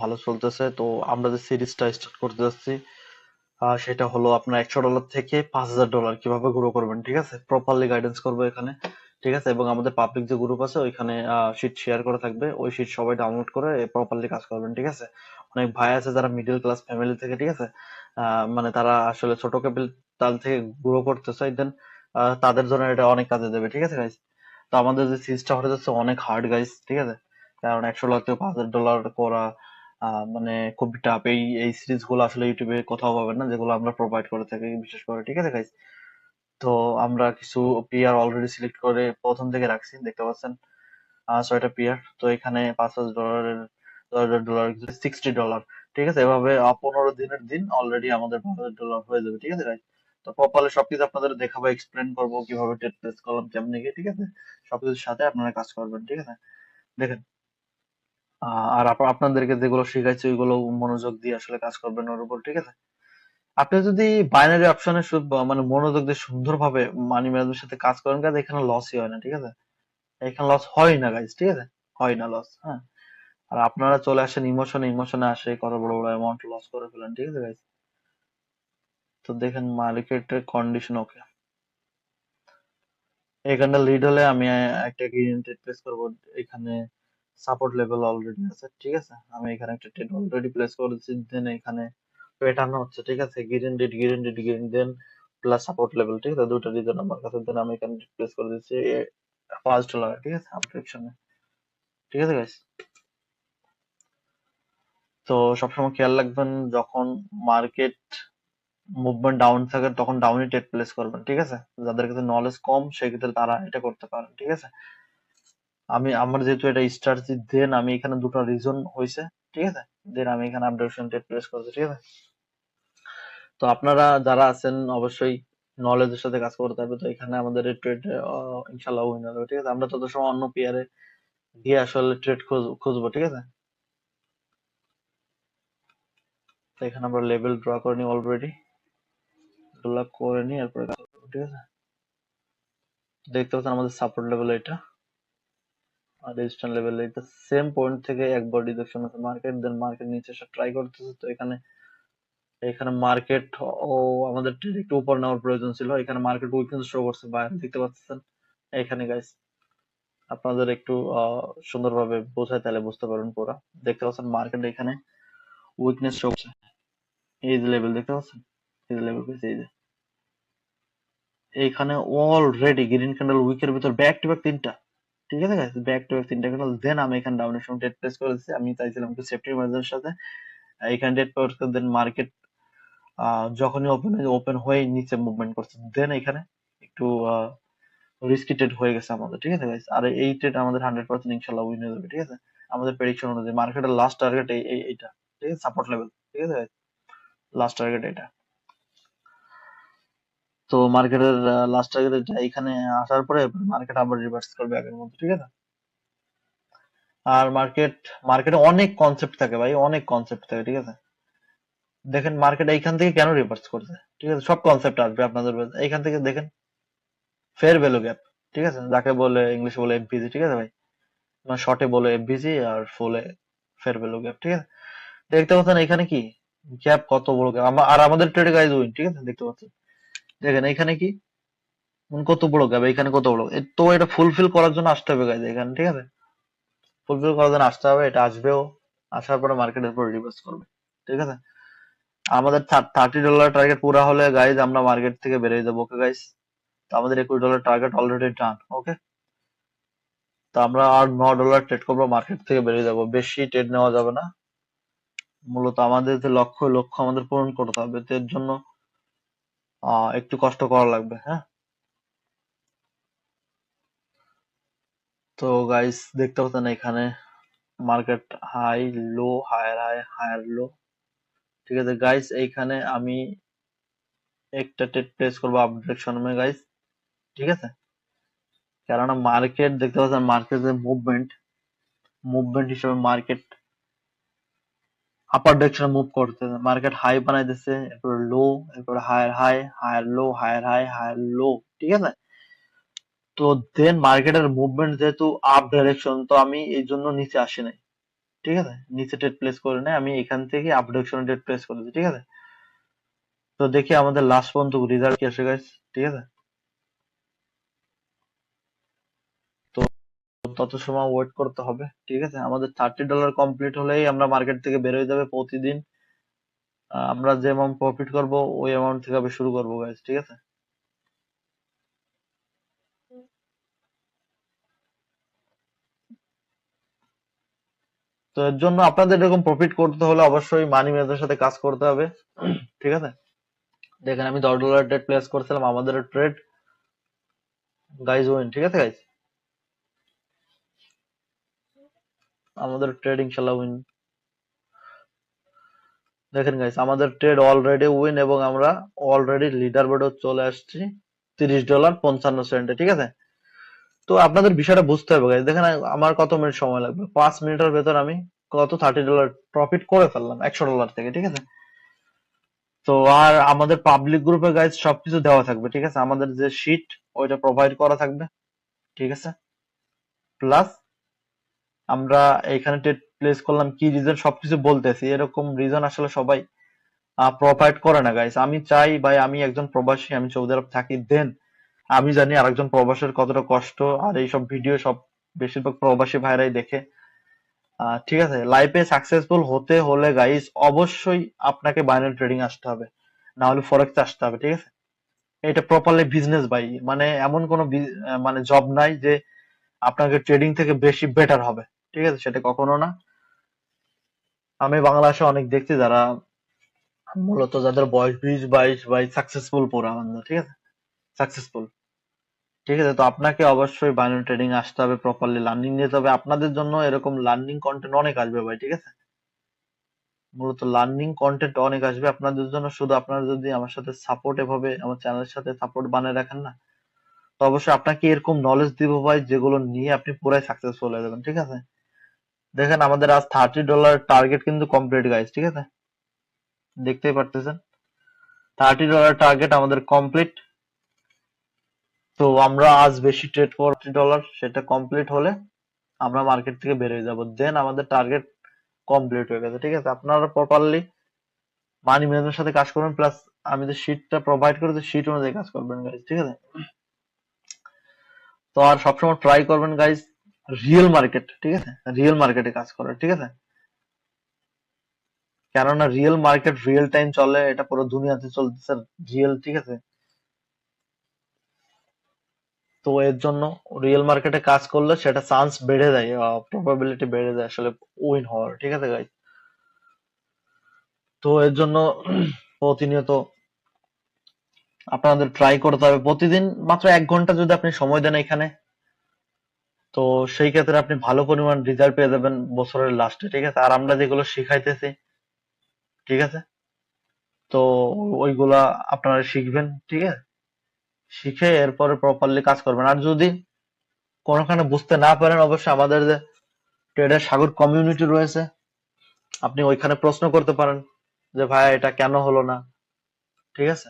ভালো চলতেছে। তো আমরা যে সিরিজটা স্টার্ট করতে যাচ্ছি সেটা হলো আপনার একশো ডলার থেকে পাঁচ হাজার ডলার কীভাবে গ্রো করবেন, ঠিক আছে? প্রপারলি গাইডেন্স করব এখানে, ঠিক আছে? এবং আমাদের পাবলিক যে গ্রুপ আছে, ওইখানে শিট শেয়ার করা থাকবে। ওই শিট সবাই ডাউনলোড করে প্রপারলি কাজ করবেন, ঠিক আছে? অনেক ভাই আছে যারা মিডল ক্লাস ফ্যামিলি থেকে, ঠিক আছে? মানে তারা আসলে ছোট ক্যাপিটাল থেকে গ্রো করতে চাই দেন তাদের জন্য এটা অনেক কাজে দেবে, ঠিক আছে গাইস তো আমাদের যে সিরিজটা হতে যাচ্ছে অনেক হার্ড গাইস ঠিক আছে? কারণ একশো ডলার থেকে পাঁচ হাজার ডলার করা আহ, মানে খুব টাফ এই এই সিরিজগুলো আসলে ইউটিউবে কোথাও পাবেন না যেগুলো আমরা প্রোভাইড করে থাকি বিশেষ করে ঠিক আছে গাইস তো আমরা কিছু পিয়ার অলরেডি সিলেক্ট করে প্রথম থেকে রাখছি দেখতে পাচ্ছেন? ছয়টা পিয়ার তো এখানে পাঁচ হাজার ডলারের ডলার সিক্সটি ডলার ঠিক আছে? এভাবে পনেরো দিনের দিন অলরেডি আমাদের পাঁচ হাজার ডলার হয়ে যাবে ঠিক আছে গাইস তো প্রপারলি সবকিছু আপনাদের দেখাবো এক্সপ্লেন করব কীভাবে ট্রেড প্লেস করলাম কেমনি ঠিক আছে? সবকিছুর সাথে আপনারা কাজ করবেন ঠিক আছে? দেখেন আর আপনাদেরকে যেগুলো শিখাইছি, ওইগুলো মনোযোগ দিয়ে আসলে কাজ করবেন ওর উপর, ঠিক আছে? আপনি যদি বাইনারি অপশনে মানে মনোযোগ দিয়ে সুন্দরভাবে মানি ম্যানেজমেন্টের সাথে কাজ করেন কাজ এখানে লসই হয় না, ঠিক আছে? এখানে লস হয় না গাইজ ঠিক আছে? হয় না লস হ্যাঁ? আর আপনারা চলে আসেন ইমোশনে ইমোশনে আসে, কত বড় বড় অ্যামাউন্ট লস করে ফেলেন, ঠিক আছে গাইজ তো দেখেন মার্কেটের কন্ডিশন ওকে এখানে লিড হলে আমি একটা গ্রিন ট্রেড প্লেস করব, এখানে সাপোর্ট লেভেল অলরেডি আছে ঠিক আছে? আমি এখানে একটা ট্রেড অলরেডি প্লেস করেছি দেন এখানে পেটানো হচ্ছে ঠিক আছে? Green date green date green then plus support level ঠিক আছে? দুটো রিজন আমার কাছে দেন আমি এখানে প্লেস করে দিচ্ছি পাঁচ ডলার ঠিক আছে? আপডেশনে ঠিক আছে গাইস তো সবসময় খেয়াল রাখবেন যখন মার্কেট মুভমেন্ট ডাউন থাকে তখন ডাউনই ট্রেড প্লেস করবেন ঠিক আছে? যাদের কাছে নলেজ কম সেক্ষেত্রে তারা এটা করতে পারেন ঠিক আছে? আমি, আমার যেহেতু এটা স্টার দেন আমি এখানে দুটো রিজন হয়েছে ঠিক আছে? দেন আমি এখানে আপডেশন প্লেস করছি, ঠিক আছে? তো আপনারা যারা আছেন, অবশ্যই নলেজের সাথে কাজ করতে হবে। তো এখানে আমাদের ট্রেড ইনশাল্লাহ উইন হবে, ঠিক আছে? আমরা তত সময় অন্য পেয়ারে গিয়ে আসলে ট্রেড খুঁজবো, ঠিক আছে? তো এখানে আমরা লেভেল ড্র করে নিই অলরেডি এগুলো করে নিই এরপরে ঠিক আছে? দেখতে পাচ্ছেন আমাদের সাপোর্ট লেভেল এটা। রেজিস্ট্যান্ট লেভেল এটা সেম পয়েন্ট থেকে একবার ডিডাকশন আছে। মার্কেট দেন মার্কেট নিচে এসে ট্রাই করতেছে তো এখানে এখানে মার্কেট ও আমাদের একটু উপর নেওয়ার প্রয়োজন ছিল। এখানে মার্কেট উইকনেস শো করছে, বাইরে দেখতে পাচ্ছেন। এখানে গাইস আপনাদের একটু সুন্দরভাবে বোঝায় তাহলে বুঝতে পারবেন পুরো। দেখতে পাচ্ছেন মার্কেট এখানে উইকনেস শো করছে। এই যে লেভেল দেখতে পাচ্ছেন? এই লেভেল এই যে। এইখানে অলরেডি গ্রিন ক্যান্ডেল উইকের ভিতর ব্যাক টু ব্যাক তিনটা। ঠিক আছে গাইস ব্যাক টু ব্যাক তিনটা দেন আমি এখানে ডাউনের সময় ডেট প্লেস করেছি। আমি চাইছিলাম একটু সেফটি মার্জিনের সাথে। এখানে ডেট প্লেস করে দেন মার্কেট যখনই ওপেন হয়ে ওপেন হয়ে নিচে মুভমেন্ট করছে। দেন এখানে একটু রিস্কি ট্রেড হয়ে গেছে আমাদের। ঠিক আছে গাইস আর এই ট্রেড আমাদের হান্ড্রেড পার্সেন্ট ইনশাল্লাহ উইন হয়ে যাবে। ঠিক আছে? আমাদের প্রেডিকশন অনুযায়ী মার্কেটের লাস্ট টার্গেট এই- এইটা। ঠিক আছে? সাপোর্ট লেভেল ঠিক আছে লাস্ট টার্গেট এটা তো মার্কেটের লাস্ট টার্গেট এখানে আসার পরে মার্কেট আবার রিভার্স করবে আগের মতো, ঠিক আছে? আর মার্কেট মার্কেটে অনেক কনসেপ্ট থাকে ভাই, অনেক কনসেপ্ট থাকে, ঠিক আছে? দেখেন মার্কেট এইখান থেকে কেন রিভার্স করছে, ঠিক আছে? সব কনসেপ্ট আসবে আপনাদের। এইখান থেকে দেখেন ফেয়ার ভ্যালু গ্যাপ ঠিক আছে? যাকে বলে ইংলিশে বলে এফভিজি ঠিক আছে ভাই? মানে শর্টে বলে এফভিজি আর ফুলে ফেয়ার ভ্যালু গ্যাপ ঠিক আছে? দেখতে পাচ্ছেন এখানে কি? গ্যাপ কত বড় গ্যাপ আর আমাদের ট্রেড গাইজ উইন ঠিক আছে? দেখতে পাচ্ছেন? দেখেন এখানে কি? কত বড় গ্যাপ এখানে কত বড়? তো এটা ফুলফিল করার জন্য আসতে হবে গাইজ এখানে, ঠিক আছে? ফুলফিল করার জন্য আসতে হবে, এটা আসবেও, আসার পরে মার্কেটের উপর রিভার্স করবে, ঠিক আছে? আমাদের থার্টি ডলার টার্গেট পুরা হলে গাইজ আমরা মার্কেট থেকে বেরিয়ে যাব ওকে গাইজ তো আমাদের একুশ dollar target already done okay তো আমরা আর ন ডলার ট্রেড করব মার্কেট থেকে বেরিয়ে যাব, বেশি ট্রেড নেওয়া যাবে না। মূলত আমাদের যে লক্ষ্য লক্ষ্য আমাদের পূরণ করতে হবে, তো এর জন্য একটু কষ্ট করা লাগবে হ্যাঁ? তো গাইস দেখতে পাচ্ছেন এখানে market high low higher high higher low ঠিক আছে গাইস এইখানে আমি একটা ট্রেড প্লেস করব আপডেশন মে গাইস ঠিক আছে? কেননা মার্কেট দেখতে পাচ্ছেন মার্কেটের মুভমেন্ট মুভমেন্ট হিসেবে মার্কেট আপার ডিরেকশনে মুভ করতেছে মার্কেট হাই বানাইতেছে এরপর লো এরপর higher high higher low higher high higher low ঠিক আছে? তো দেন মার্কেটের মুভমেন্ট যেহেতু আপ ডাইরেকশন তো আমি এই জন্য নিচে আসি নাই, ঠিক আছে? নিচে ট্রেড প্লেস করে নেই, আমি এখান থেকে আপ আপডেশনে ট্রেড প্লেস করেছি ঠিক আছে? তো দেখি আমাদের লাস্ট পর্যন্ত রেজাল্ট কি আসে গাইস ঠিক আছে তো তত সময় ওয়েট করতে হবে, ঠিক আছে? আমাদের থার্টি ডলার কমপ্লিট হলেই আমরা মার্কেট থেকে বের হয়ে যাবে প্রতিদিন। আমরা যে অ্যামাউন্ট প্রফিট করব, ওই অ্যামাউন্ট থেকে আবার শুরু করব গাইস ঠিক আছে? তো এর জন্য আপনাদের এরকম প্রফিট করতে হলে অবশ্যই মানি ম্যানেজারের সাথে কাজ করতে হবে, ঠিক আছে? দেখেন, আমি দশ ডলার ট্রেড প্লেস করছিলাম, আমাদের ট্রেড গাইজ উইন ঠিক আছে গাইজ আমাদের ট্রেড ইনশাল্লাহ উইন দেখেন গাইস আমাদের ট্রেড অলরেডি উইন এবং আমরা অলরেডি লিডার বোর্ডে চলে আসছি তিরিশ ডলার পঞ্চান্ন সেন্টে ঠিক আছে? তো আপনাদের বিষয়টা বুঝতে হবে গাইস দেখেন আমার কত মিনিট সময় লাগবে? পাঁচ মিনিটের ভেতর আমি কত থার্টি ডলার প্রফিট করে ফেললাম, একশো ডলার থেকে, ঠিক আছে? তো আর আমাদের পাবলিক গ্রুপে গাইজ সবকিছু দেওয়া থাকবে, ঠিক আছে? আমাদের যে শিট ওইটা প্রোভাইড করা থাকবে, ঠিক আছে? প্লাস আমরা এখানে টেট প্লেস করলাম, কি রিজন সবকিছু বলতেছি। এরকম রিজন আসলে সবাই প্রোভাইড করে না গাইস আমি চাই, ভাই, আমি একজন প্রবাসী, আমি সৌদি আরব থাকি দেন আমি জানি আরেকজন প্রবাসীর কতটা কষ্ট, আর এইসব ভিডিও সব বেশিরভাগ প্রবাসী ভাইরাই দেখে। ঠিক আছে? লাইফে সাকসেসফুল হতে হলে গাইস অবশ্যই আপনাকে বাইনারি ট্রেডিং আসতে হবে। না হলে ফরেক্স আসতে হবে, ঠিক আছে? এটা প্রপারলি বিজনেস ভাই। মানে এমন কোনো মানে জব নাই যে আপনাকে ট্রেডিং থেকে বেশি বেটার হবে। ঠিক আছে, সেটা কখনো না। আমি বাংলাদেশে অনেক দেখছি যারা মূলত যাদের বয়স বিশ, বাইশ বাইশ সাকসেসফুল পুরো আমাদের ঠিক আছে? সাকসেসফুল ঠিক আছে, তো আপনাকে অবশ্যই বাইনারি ট্রেডিং আসতে হবে প্রপারলি লার্নিং নিতে হবে। আপনাদের জন্য এরকম লার্নিং কন্টেন্ট অনেক আসবে ভাই, ঠিক আছে? মূলত লার্নিং কন্টেন্ট অনেক আসবে আপনাদের জন্য। শুধু আপনারা যদি আমার সাথে সাপোর্ট এভাবে, আমার চ্যানেলের সাথে সাপোর্ট বানিয়ে রাখেন না, তো অবশ্যই আপনাকে এরকম নলেজ দিব ভাই, যেগুলো নিয়ে আপনি পুরাই সাকসেসফুল হয়ে যাবেন, ঠিক আছে? দেখেন আমাদের আজ থার্টি ডলার টার্গেট কিন্তু কমপ্লিট গাইজ ঠিক আছে? দেখতেই পারতেছেন? থার্টি ডলার টার্গেট আমাদের কমপ্লিট তো আমরা আজ বেশি ট্রেড করছি ডলার সেটা কমপ্লিট হলে আমরা মার্কেট থেকে বেরিয়ে যাব। দেন আমাদের টার্গেট কমপ্লিট হয়ে গেছে, ঠিক আছে? আপনারা প্রপারলি মানি ম্যানেজারের সাথে কাজ করবেন প্লাস আমি যে শিটটা প্রোভাইড করেছি শিট অনুযায়ী কাজ করবেন গাইজ ঠিক আছে? তো আর সবসময় ট্রাই করবেন গাইজ রিয়েল মার্কেট ঠিক আছে? রিয়েল মার্কেটে কাজ করার ঠিক আছে? কেননা রিয়েল মার্কেট রিয়েল টাইম চলে, এটা পুরো দুনিয়াতে চলতেছে রিয়েল ঠিক আছে? তো এর জন্য রিয়েল মার্কেটে কাজ করলে সেটা চান্স বেড়ে যায় প্রবাবিলিটি বেড়ে যায়, আসলে উইন হওয়ার, ঠিক আছে গাইজ তো এর জন্য প্রতিনিয়ত আপনাদের ট্রাই করতে হবে। প্রতিদিন মাত্র এক ঘণ্টা যদি আপনি সময় দেন এখানে তো সেই ক্ষেত্রে আপনি ভালো পরিমাণ রেজাল্ট পেয়ে যাবেন বছরের লাস্টে ঠিক আছে? আর আমরা যেগুলো শিখাইতেছি, ঠিক আছে? তো ওইগুলা আপনারা শিখবেন, ঠিক আছে? শিখে এরপরে প্রপারলি কাজ করবেন। আর যদি কোনোখানে বুঝতে না পারেন, অবশ্যই আমাদের যে ট্রেডার সাগর কমিউনিটি রয়েছে, আপনি ওইখানে প্রশ্ন করতে পারেন যে, ভাই, এটা কেন হলো না? ঠিক আছে?